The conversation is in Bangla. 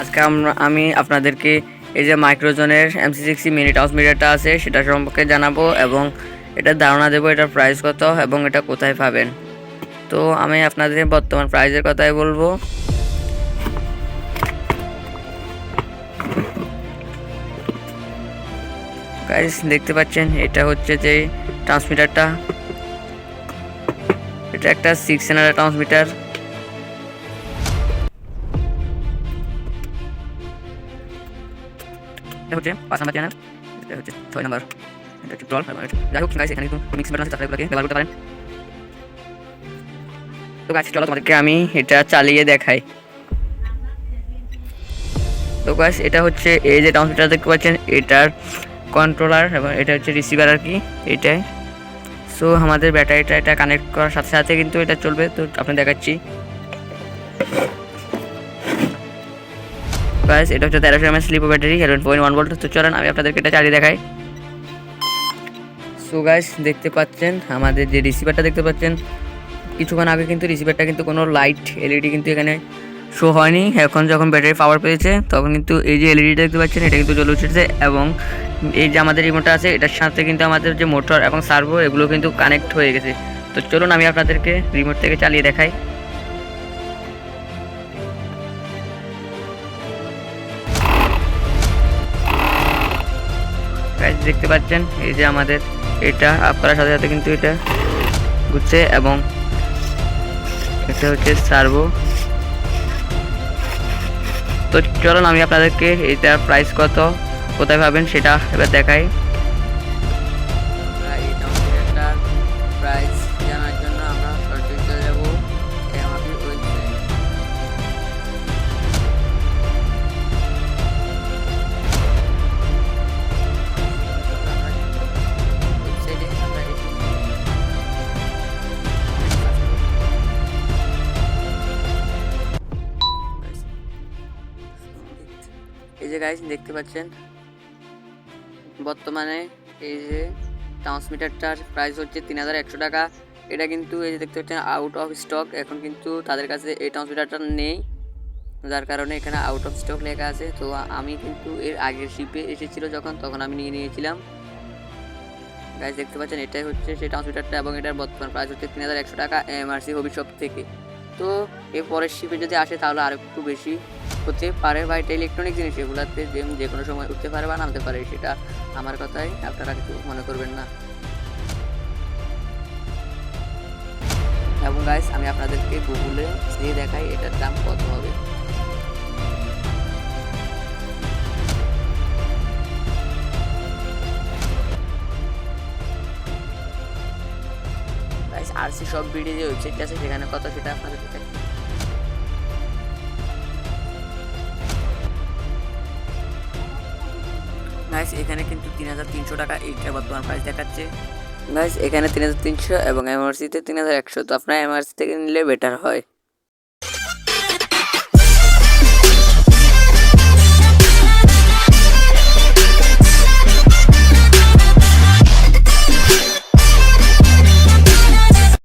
আজকে আমরা, আমি আপনাদেরকে এই যে মাইক্রোজনের এমসি সিক্সটি মিনি ট্রান্সমিটারটা আছে, সেটা সম্পর্কে জানাব এবং এটার ধারণা দেবো এটার প্রাইস কত এবং এটা কোথায় পাবেন। তো আমি আপনাদের বর্তমান প্রাইসের কথাই বলব। গাইস দেখতে পাচ্ছেন, এটা হচ্ছে যে ট্রান্সমিটারটা এটা একটা সিক্স চ্যানেলের ট্রান্সমিটার এটা হচ্ছে পাঁচ নাম্বার চ্যানেল এটা হচ্ছে ছয় নাম্বার, এটা হচ্ছে ট্রল যাই হোক গাইস এখানে কিন্তু মিক্স বাটন আছে ব্যবহার করতে পারেন, তো গাছ চলো তোমাদেরকে আমি এটা চালিয়ে দেখাই। তো গাছ এটা হচ্ছে এই যে ট্রান্সমিটার দেখতে পাচ্ছেন, এটার কন্ট্রোলার এবং এটা হচ্ছে রিসিভার আর কি, এটাই। সো আমাদের ব্যাটারিটা এটা কানেক্ট করার সাথে সাথে কিন্তু এটা চলবে, তো আপনি দেখাচ্ছি। গাইস এটা হচ্ছে তেরোশো MS স্লিপো battery eleven point one volt তো চলেন আমি আপনাদেরকে এটা চালিয়ে দেখাই। সো গাইস দেখতে পাচ্ছেন, আমাদের যে রিসিভারটা দেখতে পাচ্ছেন, কিছুক্ষণ আগে কিন্তু রিসিভারটা কিন্তু কোনো লাইট এলইডি কিন্তু এখানে শো হয়নি। এখন যখন ব্যাটারি পাওয়ার পেয়েছে, তখন কিন্তু এই যে এলইডিটা দেখতে পাচ্ছেন, এটা কিন্তু জ্বলে উঠেছে এবং এই যে আমাদের রিমোটটা আছে, এটার সাথে কিন্তু আমাদের যে মোটর এবং সার্ভো এগুলো কিন্তু কানেক্ট হয়ে গেছে। তো চলুন আমি আপনাদেরকে রিমোট থেকে চালিয়ে দেখাই। Guys, দেখতে পাচ্ছেন? এই যে আমাদের এটা আপনার সাথে সাথে কিন্তু এটা ঘুরছে এবং এটা হচ্ছে সার্ভো। তো চলুন আমি আপনাদেরকে এটার প্রাইস কত কোথায় পাবেন সেটা এবার দেখাই। এই যে গাইস দেখতে পাচ্ছেন? বর্তমানে এই যে ট্রান্সমিটারটার প্রাইস হচ্ছে তিন হাজার একশো টাকা। এটা কিন্তু এই যে দেখতে পাচ্ছেন আউট অফ স্টক এখন কিন্তু তাদের কাছে এই ট্রান্সমিটারটা নেই। যার কারণে এখানে আউট অফ স্টক লেখা আছে। তো আমি কিন্তু এর আগের শিপে এসেছিল যখন, তখন আমি নিয়ে নিয়েছিলাম। গাইস দেখতে পাচ্ছেন, এটাই হচ্ছে সেই ট্রান্সমিটারটা এবং এটার বর্তমান প্রাইস হচ্ছে তিন হাজার একশো টাকা এমআরসি হবিশপ থেকে। তো এর পরের শিপে যদি আসে তাহলে আর একটু বেশি। হতে পারে বা এটা ইলেকট্রনিক জিনিস, এগুলাতে যে যে কোনো সময় উঠতে পারে বা নামতে পারে, সেটা আমার কথাই আপনারা কিছু মনে করবেন না। এবং গাইস আমি আপনাদেরকে গুগলে দিয়ে দেখাই এটার দাম কত হবে। গাইস আরসি সব ভিডিও যে ওয়েবসাইটটা আছে, সেখানে কত সেটা আপনাদের গাইস এখানে কিন্তু তিন হাজার তিনশো টাকা এইটা বর্তমান প্রাইস দেখাচ্ছে। গাইস এখানে তিন হাজার তিনশো এবং এমআরসিতে তিন হাজার একশো। তো আপনার এমআরসি থেকে নিলে বেটার হয়।